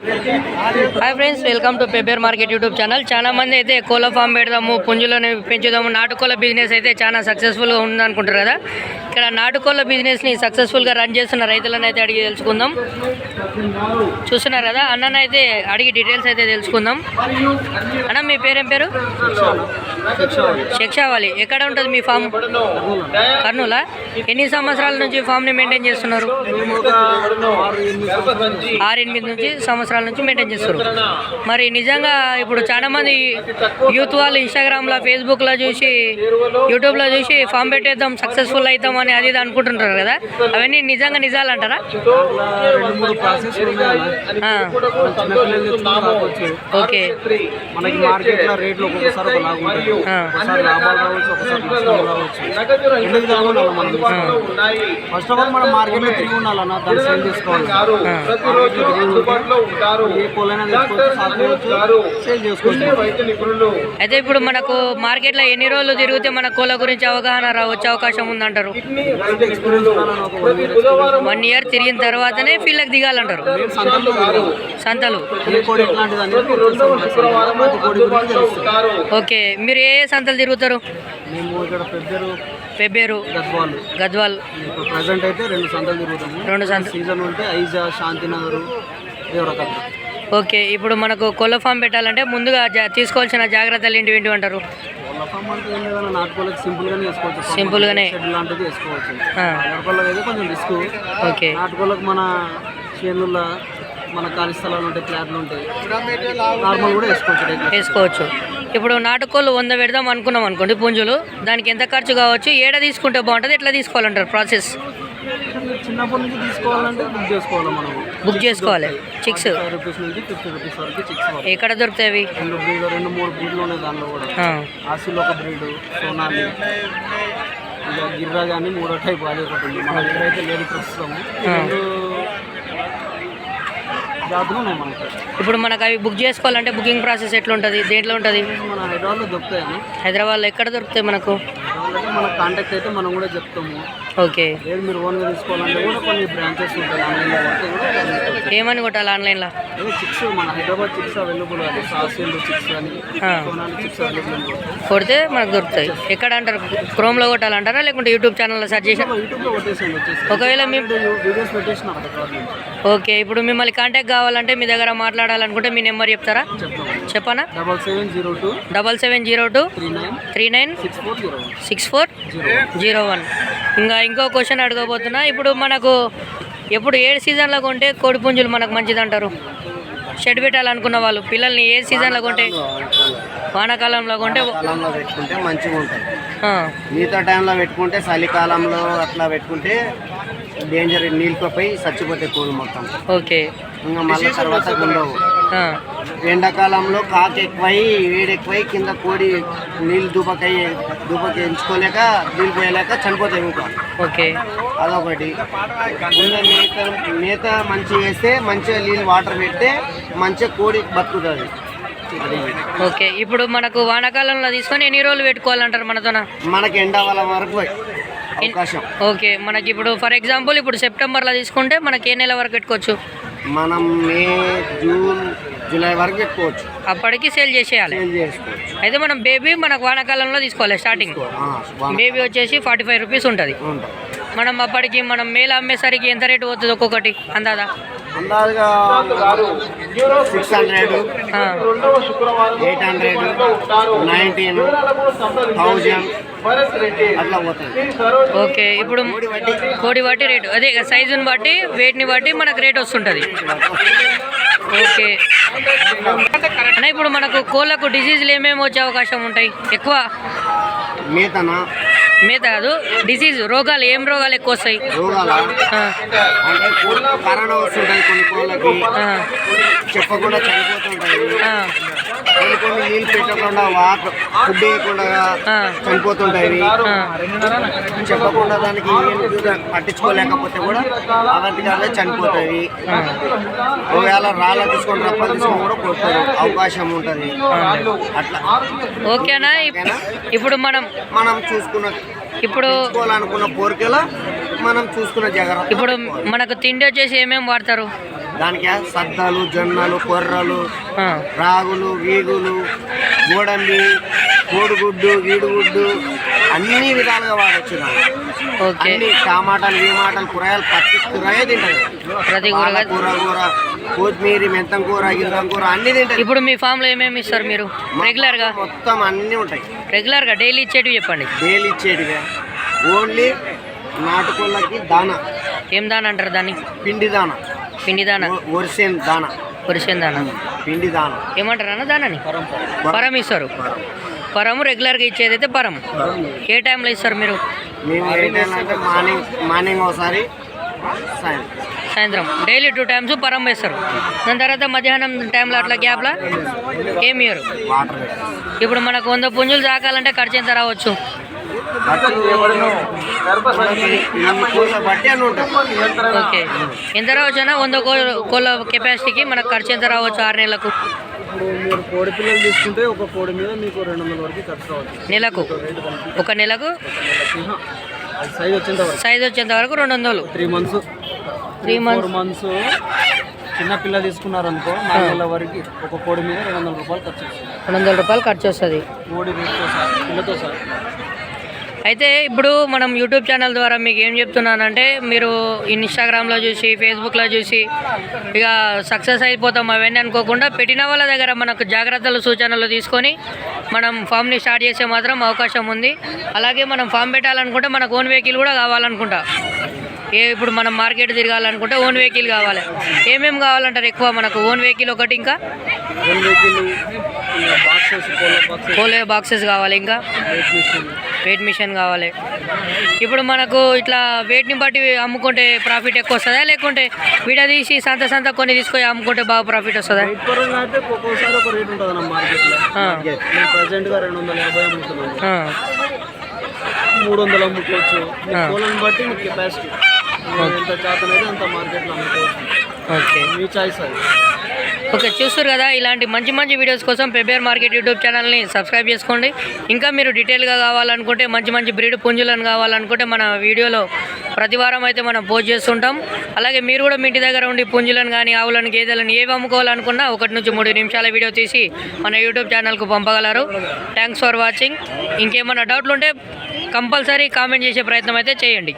Hi friends welcome to Pebbair market YouTube channel చాలా మంది అయితే కోళ్ళ ఫామ్ పెడదాము పుంజులను పెంచుదాము నాటుకోళ్ళ బిజినెస్ అయితే చాలా సక్సెస్ఫుల్గా ఉంది అనుకుంటారు కదా. ఇక్కడ నాటుకోళ్ళ బిజినెస్ని సక్సెస్ఫుల్గా రన్ చేస్తున్న రైతులను అయితే అడిగి తెలుసుకుందాం. చూస్తున్నారు కదా? అన్నను అయితే అడిగి డీటెయిల్స్ అయితే తెలుసుకుందాం. అన్న మీ పేరేం పేరు? శిక్షావాలి ఎక్కడ ఉంటుంది మీ ఫామ్ కర్నూలా? ఎన్ని సంవత్సరాల నుంచి ఫామ్ని మెయింటైన్ చేస్తున్నారు? ఆరు ఎనిమిది నుంచి. సంవత్సరాల నుంచి మెయింటైన్ చేస్తారు మరి నిజంగా ఇప్పుడు చాలా మంది యూత్ వాళ్ళు ఇన్స్టాగ్రామ్లో ఫేస్బుక్లో చూసి యూట్యూబ్లో చూసి ఫామ్ పెట్టేద్దాం సక్సెస్ఫుల్ అవుతాం అని అది ఇది అనుకుంటుంటారు కదా? అవన్నీ నిజంగా నిజాలు అంటారా? ఓకే. మనకి మార్కెట్లో రేట్లు ఒక్కొక్కసారి ఒకలాగా ఉంటాయి ఆ, ఒకసారి లాభాలు రావచ్చు ఒకసారి నష్టాలు రావచ్చు రెండు విధాలుగా ఉండాలి. మనం ఫస్ట్ ఆఫ్ ఆల్ మనం మార్కెట్లో తిరిగి ఉండాలన్న దాన్ని సేల్ చేసుకోవాలి అయితే ఇప్పుడు మనకు మార్కెట్లో ఎన్ని రోజులు తిరిగితే మన కోళ్ళ గురించి అవగాహన వచ్చే అవకాశం ఉందంటారు? వన్ ఇయర్ తిరిగిన తర్వాతనే ఫీల్డ్కి దిగాలంటారు. సంతలో సంతలు. ఓకే మీరు ఏ ఏ సంతలు తిరుగుతారు? పెబ్బేరు గద్వాలు. ప్రజెంట్ అయితే రెండు సంతలు తిరుగుతాము. రెండు సంత సీజన్ ఉంటే ఐజా శాంతినగర్ ఓకే ఇప్పుడు మనకు కోళ్ళ ఫామ్ పెట్టాలంటే ముందుగా జా- తీసుకోవాల్సిన జాగ్రత్తలు ఏంటి ఏంటి అంటారు? సింపుల్గానే. లాంటిది వేసుకోవచ్చు అయితే కొంచెం రిస్క్. ఓకే. నాటుకోళ్ళకి మన మన ఖాళీ స్థలాలు ఉంటాయి ప్లాట్లు ఉంటాయి. నార్మల్ కూడా వేసుకోవచ్చు. వేసుకోవచ్చు. ఇప్పుడు నాటుకోళ్ళు వంద పెడదాం అనుకున్నాం అనుకోండి పుంజులు. దానికి ఎంత ఖర్చు కావచ్చు ఏడ తీసుకుంటే బాగుంటుంది ఎట్లా తీసుకోవాలంటారు ప్రాసెస్? చిన్నప్పటి నుంచి తీసుకోవాలంటే బుక్ చేసుకోవాలి మనం. బుక్ చేసుకోవాలి. చిక్స్ రూపీస్ నుంచి ఫిఫ్టీ రూపీస్ వరకు చిక్స్ ఎక్కడ దొరుకుతాయి అవి? రెండు బ్రీడ్ రెండు మూడు బ్రీడ్లు ఉన్నాయి దానిలో కూడా. ఆసిల్ ఒక బ్రీడ్ సోనాలి. ఇక గిర్రాజ్ అని మూడో టైప్ అది ఒకటి ఉంది. మన దగ్గర అయితే లేదు ప్రస్తుతం. ఇప్పుడు మనకు అవి బుక్ చేసుకోవాలంటే బుకింగ్ ప్రాసెస్ ఎట్లా ఉంటుంది దేంట్లో ఉంటుంది? మన హైదరాబాద్లో దొరుకుతాయని. హైదరాబాద్లో ఎక్కడ దొరుకుతాయి మనకు? హైదరాబాద్లో మన కాంటాక్ట్ అయితే మనం కూడా చెప్తాము. ఓకే. లేదు మీరు ఓన్గా తీసుకోవాలంటే కూడా కొన్ని బ్రాంచెస్ ఉంటాయి ఆన్లైన్లో. ఏమని కొట్టాలి ఆన్లైన్లో చిక్స్ మన హైదరాబాద్ చిక్స్ అవైలబుల్ అది సాసిల్ చిక్స్ అని చిక్స్ అవైలబుల్ కొడితే మనకు దొరుకుతాయి. ఎక్కడ అంటారు? క్రోమ్లో కొట్టాలంటారా? లేకుంటే యూట్యూబ్ ఛానల్లో సెర్చ్ చేసి యూట్యూబ్లో కొట్టేసాను ఒకవేళ మేము వీడియోస్ పెట్టేసిన ఓకే ఇప్పుడు మిమ్మల్ని కాంటాక్ట్ కావాలంటే మీ దగ్గర మాట్లాడాలనుకుంటే మీ నెంబర్ చెప్తారా? చెప్పనా? Double seven zero two double seven zero two three nine six six four zero one. ఇంకా ఇంకో క్వశ్చన్ అడగబోతున్నా. ఇప్పుడు మనకు ఎప్పుడు ఏ సీజన్లో కొంటే కోడి పుంజులు మనకు మంచిది అంటారు షెడ్ పెట్టాలనుకున్న వాళ్ళు పిల్లల్ని ఏ సీజన్లో కొంటే? వానాకాలంలో కొంటే పెట్టుకుంటే మంచిగా ఉంటుంది. మిగతా టైంలో పెట్టుకుంటే చలికాలంలో అట్లా పెట్టుకుంటే డేంజర్ నీళ్ళపై చచ్చిపోతాయి కోళ్ళు మొత్తం. ఓకే. ఇంకా మళ్ళీ తర్వాత ఉండవు ఎండాకాలంలో కాకు ఎక్కువై వేడి ఎక్కువై కింద కోడి నీళ్ళు దూపకై దూపకి ఎంచుకోలేక నీళ్ళు పోయలేక చనిపోతాయి ఇంకా ఓకే. అదొకటి. ఉన్న మేత మేత మంచిగా వేస్తే మంచిగా నీళ్ళు వాటర్ పెడితే మంచిగా కోడి బతుకుతుంది. ఓకే. ఇప్పుడు మనకు వానాకాలంలో తీసుకొని ఎన్ని రోజులు పెట్టుకోవాలంటారు మనతోన? మనకి ఎండాకాలం వరకు అవకాశం. ఓకే. మనకి ఇప్పుడు ఫర్ ఎగ్జాంపుల్ ఇప్పుడు సెప్టెంబర్లో తీసుకుంటే మనకి ఏ నెల వరకు పెట్టుకోవచ్చు? మనం మే జూన్ జూలై వరకు పెట్టుకోవచ్చు అప్పటికి సేల్ చేసేయాలి. సేల్ చేసుకోవచ్చు. అయితే మనం బేబీ మనకు వానాకాలంలో తీసుకోవాలి స్టార్టింగ్. బేబీ వచ్చేసి ఫార్టీ ఫైవ్ రూపీస్ ఉంటుంది. మనం అప్పటికి మనం మేలు అమ్మేసరికి ఎంత రేటు పోతుంది ఒక్కొక్కటి అందాదా? అందాజుగా six hundred eight hundred nineteen thousand okay ఇప్పుడు కోడి బట్టి రేటు. అదే సైజుని బట్టి వెయిట్ని బట్టి మనకు రేట్ వస్తుంటుంది. ఓకే. అన్న ఇప్పుడు మనకు కోళ్ళకు డిసీజులు ఏమేమి వచ్చే అవకాశం ఉంటాయి? ఎక్కువ? మేతన? మీద కాదు డిసీజ్ రోగాలు ఏం రోగాలు ఎక్కువ వస్తాయి? అంటే కరోనా కొన్ని కోళ్ళకి. చెప్పకుండా చనిపోతుంటాయి. కొన్ని కొన్ని నీళ్ళు పెట్టకుండా వాటర్ ఫుడ్ వేయకుండా. చనిపోతుంటాయి. చెప్పకుండా దానికి పట్టించుకోలేకపోతే కూడా అవతికాలే చనిపోతాయి. ఒకవేళ రాళ్ళ తీసుకొని రప్పలు తీసుకొని కూడా కొడతారు. అవకాశం ఉంటుంది. అట్లా. ఓకేనా? ఇప్- ఇప్పుడు మనం మనం చూసుకున్న ఇప్పుడు తీసుకోవాలనుకున్న కోరికలో మనం చూసుకున్న జాగ్రత్త ఇప్పుడు మనకు తిండి వచ్చేసి ఏమేమి వాడతారు? దానికి సద్దలు జొన్నలు కొర్రలు రాగులు వీగులు గోడంబి కోడిగుడ్డు గీడుగుడ్డు అన్ని విధాలుగా వాడచ్చు అన్ని టమాటాలు గీమాటలు కూరగాయలు ప్రతి కూరగాయ కూరగాయ కూర కూర కొత్తిమీర మెంతం కూర గింతం కూర అన్ని తింటది ఇప్పుడు మీ ఫామ్లో ఏమేమి ఇస్తారు మీరు? రెగ్యులర్గా మొత్తం అన్ని ఉంటాయి. రెగ్యులర్గా డైలీ ఇచ్చేటివి చెప్పండి. డైలీ ఇచ్చేటివే. ఓన్లీ నాటుకోళ్ళకి దాన. ఏం దాని అంటారు దాన్ని? పిండి దాన. పిండి దాన? వరిసేన్ దాన. పురుషన్ దాన? పిండి దాన. ఏమంటారు అన్న దానని? పరం ఇస్తారు పరము రెగ్యులర్గా ఇచ్చేది అయితే పరం ఏ టైంలో ఇస్తారు మీరు? మార్నింగ్ మార్నింగ్ ఒకసారి సాయంత్రం. డైలీ టూ టైమ్స్ పరం వేస్తారు. దాని తర్వాత మధ్యాహ్నం టైంలో అట్లా గ్యాప్లో? ఏం ఇయ్యరు. ఇప్పుడు మనకు వంద పుంజులు తాకాలంటే ఖర్చు ఎంత రావచ్చు? ఓకే. ఎంత రావచ్చు అన్న వంద కోళ్ళ కెపాసిటీకి మనకు ఖర్చు ఎంత రావచ్చు ఆరు నెలలకు? ఇప్పుడు మీరు కోడి పిల్లలు తీసుకుంటే ఒక కోడి మీద మీకు రెండు వందల వరకు ఖర్చు రావచ్చు నెలకు. ఒక నెలకు? సైజ్ వచ్చేంత వరకు సైజ్ వచ్చేంత వరకు రెండు వందలు. Three months three months months చిన్న పిల్ల తీసుకున్నారనుకో నాలుగు నెలల వరకు ఒక కోడి మీద రెండు వందల రూపాయలు ఖర్చు వస్తుంది. రెండు వందల రూపాయలు ఖర్చు వస్తుంది. కోడి రేట్తో సహా పిల్లతో సహా. అయితే ఇప్పుడు మనం యూట్యూబ్ ఛానల్ ద్వారా మీకు ఏం చెప్తున్నానంటే మీరు ఇన్స్టాగ్రామ్లో చూసి ఫేస్బుక్లో చూసి ఇక సక్సెస్ అయిపోతాం అవన్నీ అనుకోకుండా పెట్టిన వాళ్ళ దగ్గర మనకు జాగ్రత్తలు సూచనలు తీసుకొని మనం ఫామ్ని స్టార్ట్ చేసే మాత్రం అవకాశం ఉంది. అలాగే మనం ఫామ్ పెట్టాలనుకుంటే మనకు ఓన్ వెహికల్ కూడా కావాలనుకుంటా. ఏ ఇప్పుడు మనం మార్కెట్ తిరగాలనుకుంటే ఓన్ వెహికల్ కావాలి. ఏమేమి కావాలంటారు ఎక్కువ మనకు? ఓన్ వెహికల్ ఒకటి ఇంకా? వెహికల్ బాక్సెస్ కావాలి ఇంకా. వెయిట్ మిషన్ కావాలి. ఇప్పుడు మనకు ఇట్లా వెయిట్ని బట్టి అమ్ముకుంటే ప్రాఫిట్ ఎక్కువ వస్తుందా? లేకుంటే విడదీసి సంత సంత కొన్ని తీసుకొని అమ్ముకుంటే బాగా ప్రాఫిట్ వస్తుందా? మూడు వందలు అమ్ముకోవచ్చు. కోళ్ళని బట్టి మీ కెపాసిటీ ఎంత అంత మార్కెట్లో అమ్ముకోవచ్చు. ఓకే. మీ చాయిస్ అది. ఓకే చూస్తారు కదా ఇలాంటి మంచి మంచి వీడియోస్ కోసం పెబేర్ మార్కెట్ యూట్యూబ్ ఛానల్ని సబ్స్క్రైబ్ చేసుకోండి. ఇంకా మీరు డీటెయిల్గా కావాలనుకుంటే మంచి మంచి బ్రీడ్ పుంజులను కావాలనుకుంటే మన వీడియోలో ప్రతి వారం అయితే మనం పోస్ట్ చేస్తుంటాం. అలాగే మీరు కూడా మీ ఇంటి దగ్గర ఉండి పుంజులను కానీ ఆవులను గేదెలను ఏవి అమ్ముకోవాలనుకున్నా ఒకటి నుంచి మూడు నిమిషాల వీడియో తీసి మన యూట్యూబ్ ఛానల్కు పంపగలరు. థ్యాంక్స్ ఫర్ వాచింగ్ ఇంకేమైనా డౌట్లు ఉంటే కంపల్సరీ కామెంట్ చేసే ప్రయత్నం అయితే చేయండి.